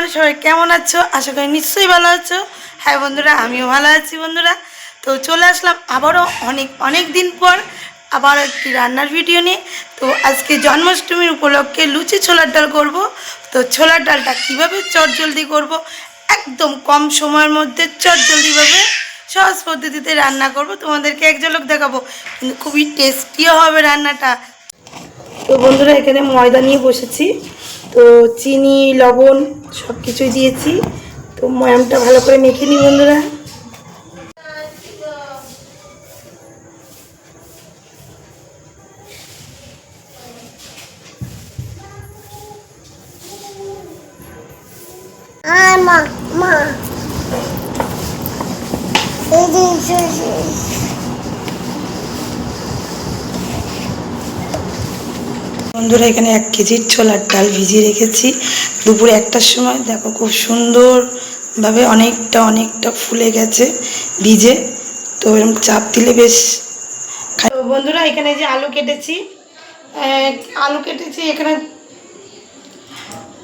Everyone সবাই কেমন আছো? আশা করি নিশ্চয়ই ভালো আছো। হ্যাঁ বন্ধুরা, আমিও ভালো আছি বন্ধুরা। তো চলে আসলাম আবারও অনেক অনেক দিন পর আবার একটি রান্নার ভিডিও নিয়ে। তো আজকে জন্মাষ্টমীর উপলক্ষে লুচি ছোলার ডাল করব। তো ছোলার ডালটা কীভাবে চটজলদি করব? একদম কম সময়ের মধ্যে চটজলদিভাবে সহজ পদ্ধতিতে রান্না করব। তোমাদেরকে এক ঝলক দেখাবো। কিন্তু খুবই টেস্টিও হবে রান্নাটা। তো বন্ধুরা, এখানে ময়দা নিয়ে বসেছি। তো চিনি, লবণ সব কিছুই দিয়েছি। তো ময়ামটা ভালো করে মেখে নিই বন্ধুরা। মা মা এই যে বন্ধুরা, এখানে এক কেজির ছোলার ডাল ভিজিয়ে রেখেছি। দুপুরে একটার সময়, দেখো খুব সুন্দরভাবে অনেকটা অনেকটা ফুলে গেছে ভিজে। তো এরকম চাপ দিলে বেশ তো বন্ধুরা, এখানে যে আলু কেটেছি আলু কেটেছি, এখানে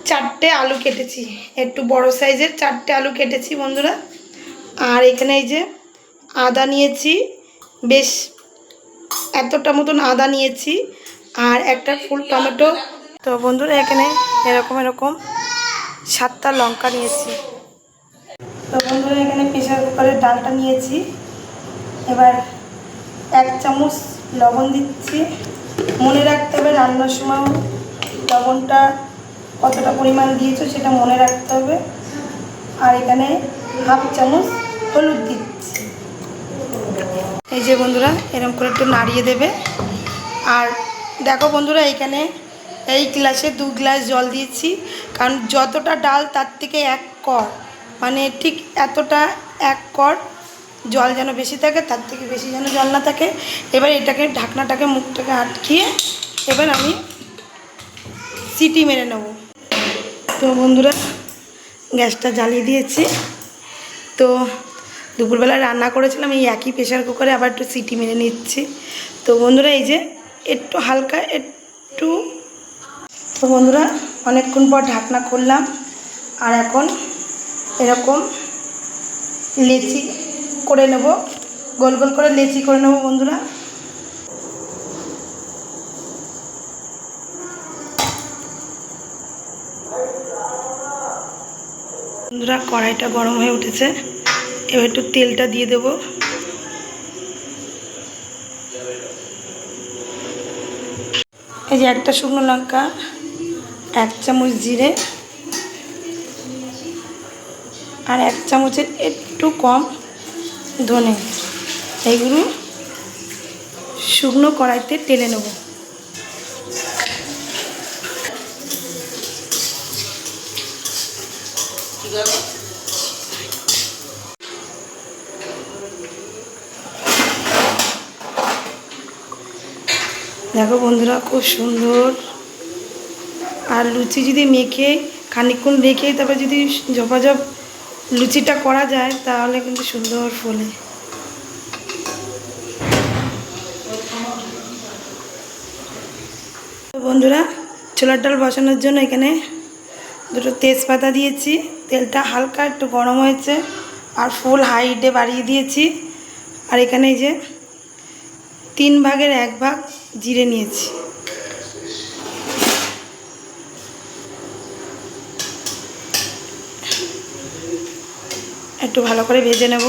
চারটে আলু কেটেছি। একটু বড় সাইজের চারটে আলু কেটেছি বন্ধুরা। আর এখানে এই যে আদা নিয়েছি, বেশ এতটা মতন আদা নিয়েছি। আর একটা ফুল টমেটো। তো বন্ধুরা, এখানে এরকম এরকম সাতটা লঙ্কা নিয়েছি। তো বন্ধুরা, এখানে প্রেশার কুকারের ডালটা নিয়েছি। এবার এক চামচ লবণ দিচ্ছি। মনে রাখতে হবে, রান্নার সময় লবণটা কতটা পরিমাণ দিয়েছ সেটা মনে রাখতে হবে। আর এখানে হাফ চামচ হলুদ দিচ্ছি। এই যে বন্ধুরা, এরকম করে একটু নাড়িয়ে দেবে। আর দেখো বন্ধুরা এখানে এই গ্লাসে দু গ্লাস জল দিয়েছি, কারণ যতটা ডাল তার থেকে এক কর মানে ঠিক এতটা এক কর জল যেন বেশি থাকে, তার থেকে বেশি যেন জল না থাকে। এবার এটাকে, ঢাকনাটাকে, মুখটাকে আটকিয়ে এবার আমি সিটি মেরে নেব। তো বন্ধুরা, গ্যাসটা জ্বালিয়ে দিয়েছি। তো দুপুরবেলা রান্না করেছিলাম, এই একই প্রেশার কুকারে আবার একটু সিটি মেরে নিচ্ছি। তো বন্ধুরা, এই যে একটু হালকা, একটু। তো বন্ধুরা, অনেকক্ষণ পর ঢাকনা খুললাম, আর এখন এরকম লেচি করে নেব। গোল গোল করে লেচি করে নেব, বন্ধুরা। বন্ধুরা, কড়াইটা গরম হয়ে উঠেছে। এবার একটু তেলটা দিয়ে দেবো। এই যে একটা শুকনো লঙ্কা, এক চামচ জিরে, আর এক চামচের একটু কম ধনে। এইগুলো শুকনো কড়াইতে টেলে নেব। দেখো বন্ধুরা, খুব সুন্দর। আর লুচি যদি মেখে, খানিকক্ষণ রেখে তারপরে যদি ঝপাঝপ লুচিটা করা যায়, তাহলে কিন্তু সুন্দর ফোলে। বন্ধুরা, ছোলার ডাল বসানোর জন্য এখানে দুটো তেজপাতা দিয়েছি। তেলটা হালকা একটু গরম হয়েছে, আর ফুল হাইটে বাড়িয়ে দিয়েছি। আর এখানে এই যে তিন ভাগের এক ভাগ জিরে নিয়েছি। একটু ভালো করে ভেজে নেব।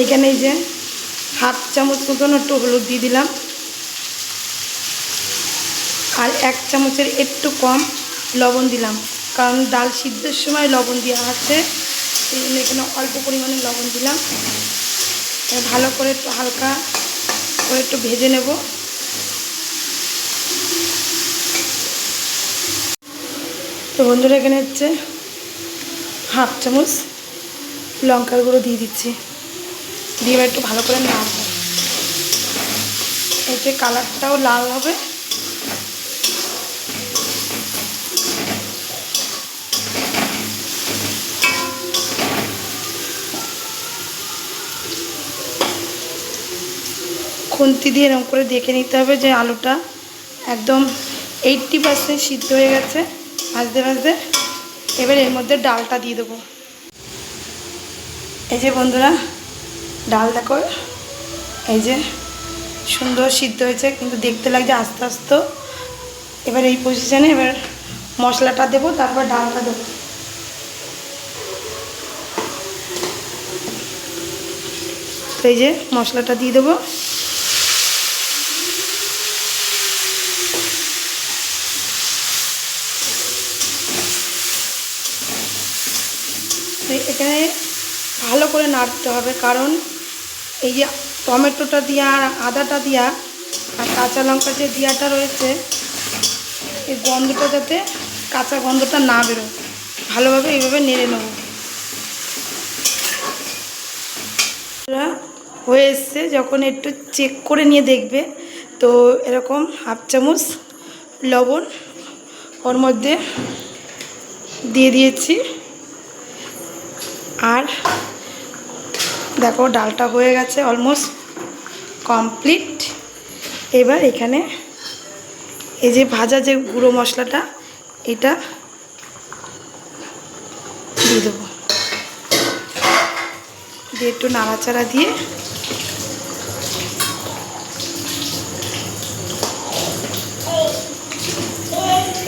এইখানে এই যে হাফ চামচ মতন একটু হলুদ দিয়ে দিলাম। আর এক চামচের একটু কম লবণ দিলাম। কারণ ডাল সিদ্ধের সময় লবণ দেওয়া আছে, সেই জন্য এখানে অল্প পরিমাণে লবণ দিলাম। ভালো করে একটু হালকা করে একটু ভেজে নেব। তো বন্ধুরা, এখানে হচ্ছে হাফ চামচ লঙ্কার গুঁড়ো দিয়ে দিচ্ছি। দিয়ে একটু ভালো করে নাড়বো। এতে কালারটাও লাল হবে। খুন্তি দিয়ে এরকম করে দেখে নিতে হবে যে আলুটা একদম এইটটি পার্সেন্ট সিদ্ধ হয়ে গেছে। ভাজতে ভাজতে এবার এর মধ্যে ডালটা দিয়ে দেবো। এই যে বন্ধুরা, ডাল দেখো, এই যে সুন্দর সিদ্ধ হয়েছে, কিন্তু দেখতে লাগছে আস্তে আস্তে। এবার এই পজিশানে এবার মশলাটা দেবো, তারপর ডালটা দেবো। এই যে মশলাটা দিয়ে দেবো। এখানে ভালো করে নাড়তে হবে, কারণ এই যে টমেটোটা দেওয়া আর আদাটা দেওয়া আর কাঁচা লঙ্কা যে দেওয়াটা রয়েছে, এই গন্ধটা যাতে কাঁচা গন্ধটা না বেরোয়। ভালোভাবে এইভাবে নেড়ে নেব। হয়ে এসছে, যখন একটু চেক করে নিয়ে দেখবে। তো এরকম হাফ চামচ লবণ ওর মধ্যে দিয়ে দিয়েছি। আর দেখো ডালটা হয়ে গেছে অলমোস্ট কমপ্লিট এবার এখানে এই যে ভাজা যে গুঁড়ো মশলাটা, এটা দিয়ে দেবো। দিয়ে একটু নাড়াচাড়া দিয়ে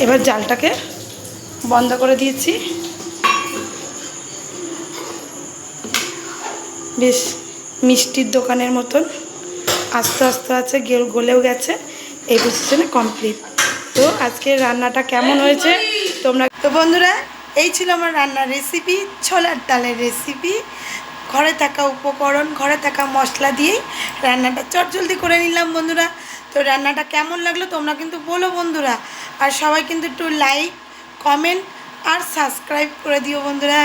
এবার জালটাকে বন্ধ করে দিয়েছি। বেশ মিষ্টির দোকানের মতন। আস্তে আস্তে আছে গেল, গলেও গেছে। এই পজিশনে কমপ্লিট তো আজকের রান্নাটা কেমন হয়েছে? তোমরা তো বন্ধুরা, এই ছিল আমার রান্নার রেসিপি ছোলার ডালের রেসিপি ঘরে থাকা উপকরণ, ঘরে থাকা মশলা দিয়েই রান্নাটা চটজলদি করে নিলাম বন্ধুরা। তো রান্নাটা কেমন লাগল তোমরা কিন্তু বলো বন্ধুরা। আর সবাই কিন্তু একটু লাইক কমেন্ট আর সাবস্ক্রাইব করে দিও বন্ধুরা।